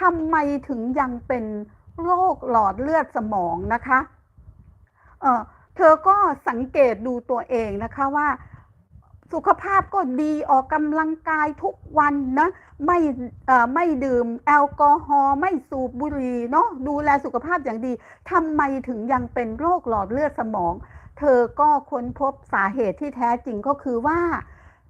ทำไมถึงยังเป็นโรคหลอดเลือดสมองนะคะเเธอก็สังเกตดูตัวเองนะคะว่าสุขภาพก็ดีออกกำลังกายทุกวันนะไม่ไม่ดื่มแอลกอฮอล์ไม่สูบบุหรี่เนาะดูแลสุขภาพอย่างดีทำไมถึงยังเป็นโรคหลอดเลือดสมอง เธอก็ค้นพบสาเหตุที่แท้จริงก็คือว่า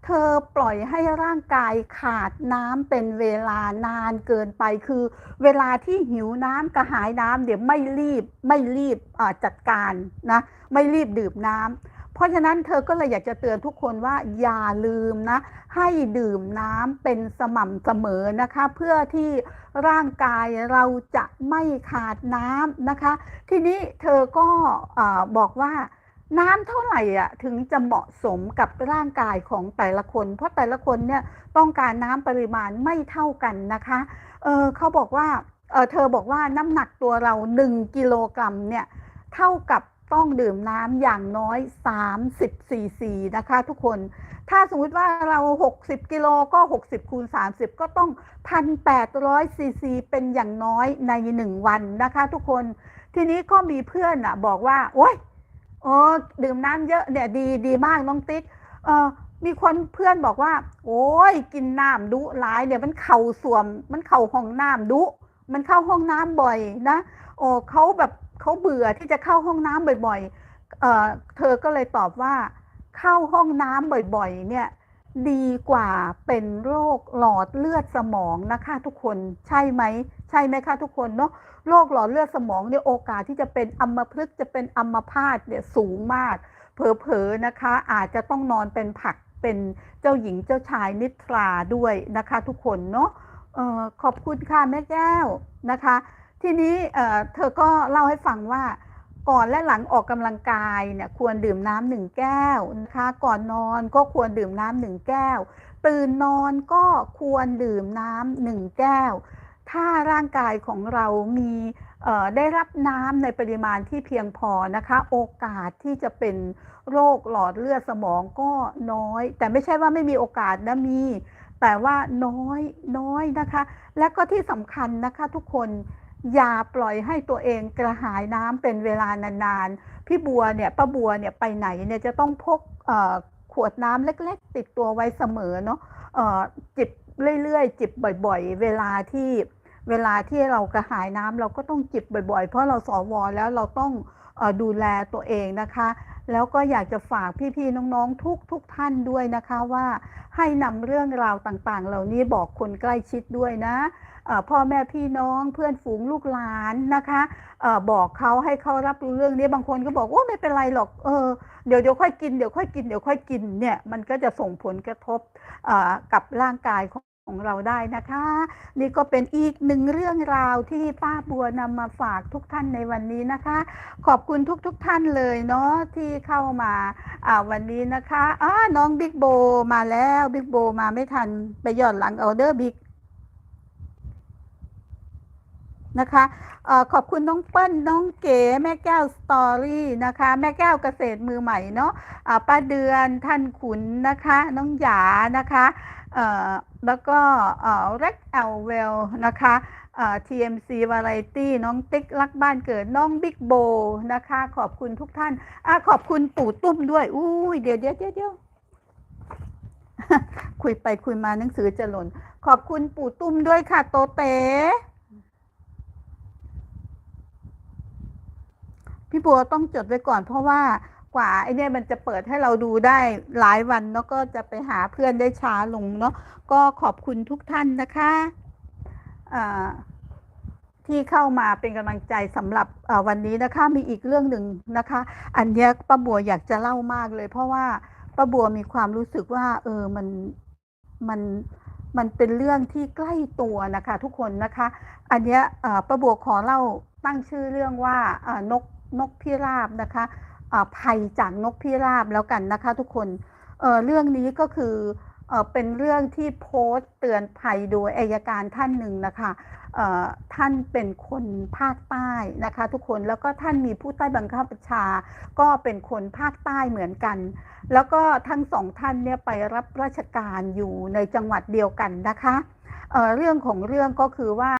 เธอปล่อยให้ร่างกายขาดน้ำเป็นเวลานานเกินไป คือเวลาที่หิวน้ำกระหายน้ำเดี๋ยวไม่รีบไม่รีบจัดการนะไม่รีบดื่มน้ำเพราะฉะนั้นเธอก็เลยอยากจะเตือนทุกคนว่าอย่าลืมนะ ให้ดื่มน้ำเป็นสม่ำเสมอนะคะ เพื่อที่ร่างกายเราจะไม่ขาดน้ำนะคะ ทีนี้เธอก็อบอกว่า น้ำเท่าไหร่อะถึงจะเหมาะสมกับร่างกายของแต่ละคน เพราะแต่ละคนเนี่ยต้องการน้ำปริมาณไม่เท่ากันนะคะเออเขาบอกว่าเออเธอบอกว่าน้ำหนักตัวเรา 1 กิโลกรัมเนี่ยเท่ากับต้องดื่มน้ำอย่างน้อย 30ซีซีนะคะ ทุกคน ถ้าสมมติว่าเรา 60 กิโลก็ 60คูณ30 ก็ต้อง 1,800ซีซีเป็นอย่างน้อยใน 1 วันนะคะ ทุกคน ทีนี้ก็มีเพื่อนอะบอกว่า โอ๊ย โอ้ดื่มน้ำเยอะเนี่ยดีดีมากน้องติ๊กเออมีคนเพื่อนบอกว่า โอ้ยกินน้ำดุหลายเนี่ยมันเข่าส่วม มันเข่าห้องน้ำดุมันเข้าห้องน้ำบ่อยนะโอ้เขาแบบเขาเบื่อที่จะเข้าห้องน้ำบ่อยๆเออเธอก็เลยตอบว่า เข้าห้องน้ำบ่อย ๆ เนี่ย ดีกว่าเป็นโรคหลอดเลือดสมองนะคะทุกคนใช่ไหมใช่ไหมคะทุกคนเนาะโรคหลอดเลือดสมองเนี่ยโอกาสที่จะเป็นอัมพฤกษ์จะเป็นอัมพาตเนี่ยสูงมาก เผลอๆนะคะ อาจจะต้องนอนเป็นผักเป็นเจ้าหญิงเจ้าชายนิทราด้วยนะคะ ทุกคนเนาะออขอบคุณค่ะแม่แก้วนะคะ ทีนี้เออเธอก็เล่าให้ฟังว่า ก่อนและหลังออกกำลังกายเนี่ยควรดื่มน้ำหนึ่งแก้วนะคะ ก่อนนอนก็ควรดื่มน้ำหนึ่งแก้ว ตื่นนอนก็ควรดื่มน้ำหนึ่งแก้ว ถ้าร่างกายของเรามีเอ่อได้รับน้ำในปริมาณที่เพียงพอนะคะ โอกาสที่จะเป็นโรคหลอดเลือดสมองก็น้อย แต่ไม่ใช่ว่าไม่มีโอกาสนะมี แต่ว่าน้อยน้อยนะคะ และก็ที่สำคัญนะคะทุกคน อย่าปล่อยให้ตัวเองกระหายน้ำเป็นเวลานานๆ พี่บัวเนี่ยป้าบัวเนี่ยไปไหนเนี่ยจะต้องพกขวดน้ำเล็ก ๆ ติดตัวไว้เสมอเนาะจิบเรื่อยๆ จิบบ่อยๆ เวลาที่เวลาที่เรากระหายน้ำเราก็ต้องจิบบ่อยๆ เพราะเราสวแล้วเราต้อง ดูแลตัวเองนะคะ แล้วก็อยากจะฝากพี่ๆน้องๆทุกทุกท่านด้วยนะคะว่าให้นำเรื่องราวต่างๆ เหล่านี้บอกคนใกล้ชิดด้วยนะพ่อแม่พี่น้องเพื่อนฝูงลูกหลานนะคะออบอกเขาให้เขารับรู้เรื่องนี้บางคนก็บอกว่าไม่เป็นไรหรอกเออเดี๋ยวเดี๋ยวค่อยกินเดี๋ยวค่อยกินเดี๋ยวค่อยกินเนี่ยมันก็จะส่งผลกระทบกับร่างกายของ ของเราได้นะคะ นี่ก็เป็นอีกหนึ่งเรื่องราวที่ป้าบัวนำมาฝากทุกท่านในวันนี้นะคะ ขอบคุณทุกๆทท่านเลยเนาะที่เข้ามาอ่าวันนี้นะคะอ่าน้องบิ๊กโบมาแล้วบิ๊กโบมาไม่ทันไปย้อนหลังเอาเดอร์บิ๊กนะคะอขอบคุณน้องเปิ้ลน้องเก๋แม่แก้วสตอรี่นะคะ แม่แก้วเกษตรมือใหม่เนาะอ่าป้าเดือนท่านขุนนะคะ น้องหยานะคะ แล้วก็เอ่อเร็กแอลเวลนะคะเอ่อ TMC Variety น้องติ๊กรักบ้านเกิดน้องบิ๊กโบนะคะ ขอบคุณทุกท่านอะขอบคุณปู่ตุ้มด้วย อุ้ยเดี๋ยวเดี๋ยวเดี๋ยวคุยไปคุยมาหนังสือจะหล่น ขอบคุณปู่ตุ้มด้วยค่ะ โตเต๋พี่บัวต้องจดไว้ก่อนเพราะว่า กว่าไอเนี่ยมันจะเปิดให้เราดูได้หลายวันแล้วก็จะไปหาเพื่อนได้ช้าลงเนาะก็ขอบคุณทุกท่านนะคะที่เข้ามาเป็นกำลังใจสำหรับวันนี้นะคะ มีอีกเรื่องหนึ่งนะคะ อันเนี้ยป้าบัวอยากจะเล่ามากเลย เพราะว่าป้าบัวมีความรู้สึกว่า เออมันมันมันเป็นเรื่องที่ใกล้ตัวนะคะ ทุกคนนะคะ อันเนี้ยป้าบัวขอเล่าตั้งชื่อเรื่องว่านกนกพิราบนะคะ ภัยจากนกพิราบแล้วกันนะคะ ทุกคนเเรื่องนี้ก็คือเอเป็นเรื่องที่โพสต์เตือนภัยโดยอายการท่านหนึ่งนะคะท่านเป็นคนภาคใต้นะคะ ทุกคนแล้วก็ท่านมีผู้ใต้บังคับบัญชา ก็เป็นคนภาคใต้เหมือนกัน แล้วก็ทั้งสองท่านเนี่ยไปรับราชการอยู่ในจังหวัดเดียวกันนะคะเเรื่องของเรื่องก็คือว่า